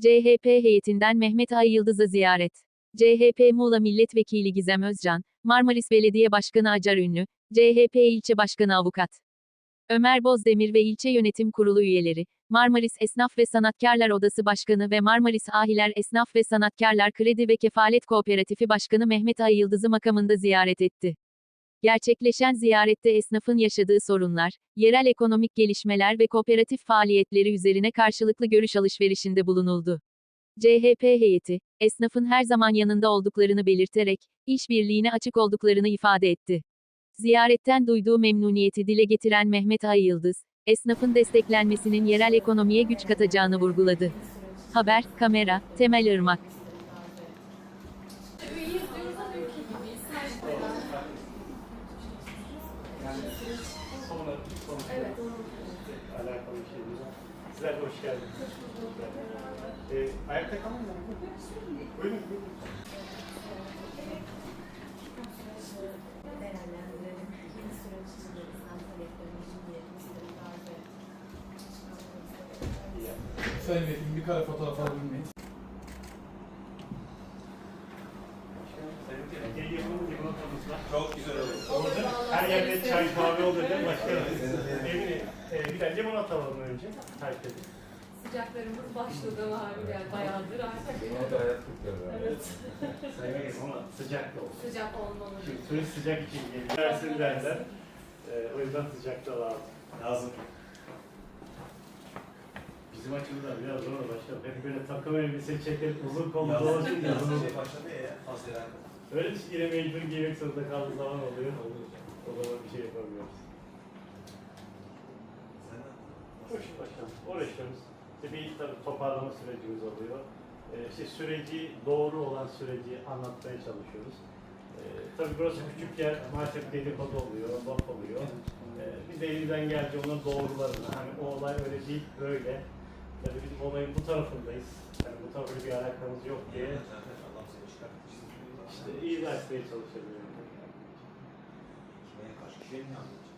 CHP heyetinden Mehmet Ay Yıldız'a ziyaret. CHP Muğla Milletvekili Gizem Özcan, Marmaris Belediye Başkanı Acar Ünlü, CHP İlçe Başkanı Avukat Ömer Bozdemir ve İlçe Yönetim Kurulu üyeleri, Marmaris Esnaf ve Sanatkarlar Odası Başkanı ve Marmaris Ahiler Esnaf ve Sanatkarlar Kredi ve Kefalet Kooperatifi Başkanı Mehmet Ay Yıldız'ı makamında ziyaret etti. Gerçekleşen ziyarette esnafın yaşadığı sorunlar, yerel ekonomik gelişmeler ve kooperatif faaliyetleri üzerine karşılıklı görüş alışverişinde bulunuldu. CHP heyeti, esnafın her zaman yanında olduklarını belirterek, işbirliğine açık olduklarını ifade etti. Ziyaretten duyduğu memnuniyeti dile getiren Mehmet Ay Yıldız, esnafın desteklenmesinin yerel ekonomiye güç katacağını vurguladı. Haber, kamera, Temel Irmak. Sonra evet. alakalı şeyimiz var. Sizler hoş geldiniz. Ee, ayakta kalın mı? Buyurun, buyurun. Sayın Vekilim bir kare fotoğraf alabilir miyiz? Çok güzel olur. Yerde çay kahve olur değil mi başkanım? Emine, e, bir de limonata alalım önce. Herkese. Sıcaklarımız başladı yani bayağıdır artık. Evet. Sayın Vekilim ama sıcak da olsun. Sıcak olmalı. Şimdi turist sıcak için geliyor. Versin derler. E, o yüzden sıcak da lazım. Lazım. Bizim açımızdan biraz zor başkanım. Hep böyle takım elbise çekip uzun kollu Yazın dolaşınca yazın şey başladı ya. Haziran. Öyle bir yine mecbur giymek zorunda kaldığı zaman oluyor. O zaman bir şey yapamıyoruz. Hoş başkanım. Uğraşıyoruz. İşte bir tabii toparlama sürecimiz oluyor. Ee, işte süreci, doğru olan süreci anlatmaya çalışıyoruz. Ee, tabii burası küçük yer, maalesef dedikodu oluyor, laf oluyor. Ee, biz de elimizden geldiğince onun doğrularını, hani o olay öyle değil, böyle. Tabii biz olayın bu tarafındayız. Yani bu tarafıyla bir alakamız yok diye işte iyi etmeye çalışıyoruz. germinalmente.